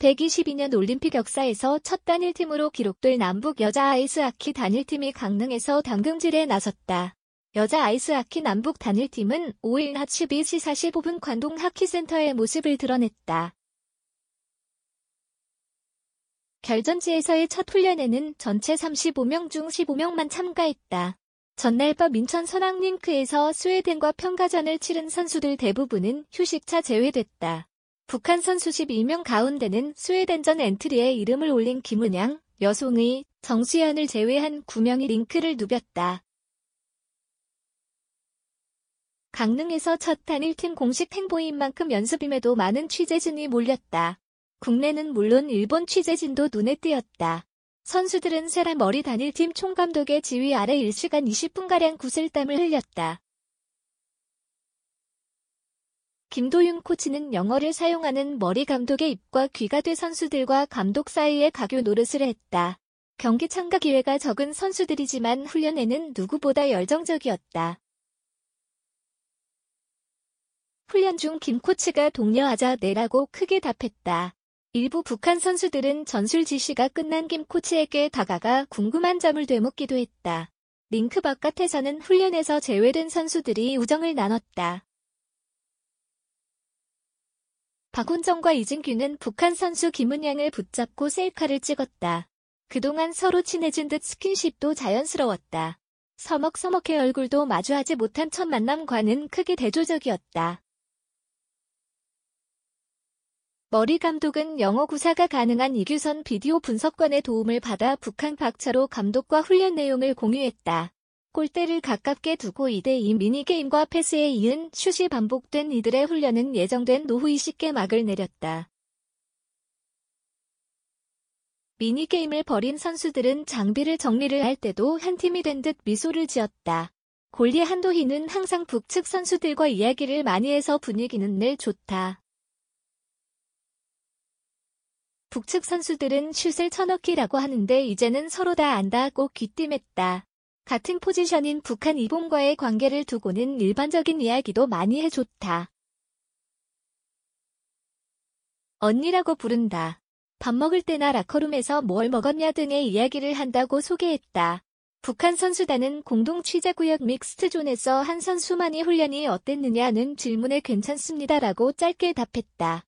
122년 올림픽 역사에서 첫 단일팀으로 기록될 남북 여자 아이스 하키 단일팀이 강릉에서 당금질에 나섰다. 여자 아이스 하키 남북 단일팀은 5일 낮 12시 45분 관동 하키센터의 모습을 드러냈다. 결전지에서의 첫 훈련에는 전체 35명 중 15명만 참가했다. 전날 밤 인천 선악링크에서 스웨덴과 평가전을 치른 선수들 대부분은 휴식차 제외됐다. 북한 선수 12명 가운데는 스웨덴전 엔트리에 이름을 올린 김은양, 여송의, 정수현을 제외한 9명이 링크를 누볐다. 강릉에서 첫 단일팀 공식 행보인 만큼 연습임에도 많은 취재진이 몰렸다. 국내는 물론 일본 취재진도 눈에 띄었다. 선수들은 세라 머리 단일팀 총감독의 지휘 아래 1시간 20분가량 구슬땀을 흘렸다. 김도윤 코치는 영어를 사용하는 머리 감독의 입과 귀가 돼 선수들과 감독 사이에 가교 노릇을 했다. 경기 참가 기회가 적은 선수들이지만 훈련에는 누구보다 열정적이었다. 훈련 중 김 코치가 독려하자 내라고 크게 답했다. 일부 북한 선수들은 전술 지시가 끝난 김 코치에게 다가가 궁금한 점을 되묻기도 했다. 링크 바깥에서는 훈련에서 제외된 선수들이 우정을 나눴다. 박훈정과 이진규는 북한 선수 김은양을 붙잡고 셀카를 찍었다. 그동안 서로 친해진 듯 스킨십도 자연스러웠다. 서먹서먹해 얼굴도 마주하지 못한 첫 만남과는 크게 대조적이었다. 머리 감독은 영어 구사가 가능한 이규선 비디오 분석관의 도움을 받아 북한 박차로 감독과 훈련 내용을 공유했다. 골대를 가깝게 두고 2대2 미니게임과 패스에 이은 슛이 반복된 이들의 훈련은 예정된 노후 20개 막을 내렸다. 미니게임을 벌인 선수들은 장비를 정리를 할 때도 한 팀이 된 듯 미소를 지었다. 골리 한도희는 항상 북측 선수들과 이야기를 많이 해서 분위기는 늘 좋다. 북측 선수들은 슛을 쳐넣기라고 하는데 이제는 서로 다 안다고 귀띔했다. 같은 포지션인 북한 이봉과의 관계를 두고는 일반적인 이야기도 많이 해줬다. 언니라고 부른다. 밥 먹을 때나 라커룸에서 뭘 먹었냐 등의 이야기를 한다고 소개했다. 북한 선수단은 공동 취재구역 믹스트존에서 한 선수만이 훈련이 어땠느냐는 질문에 괜찮습니다라고 짧게 답했다.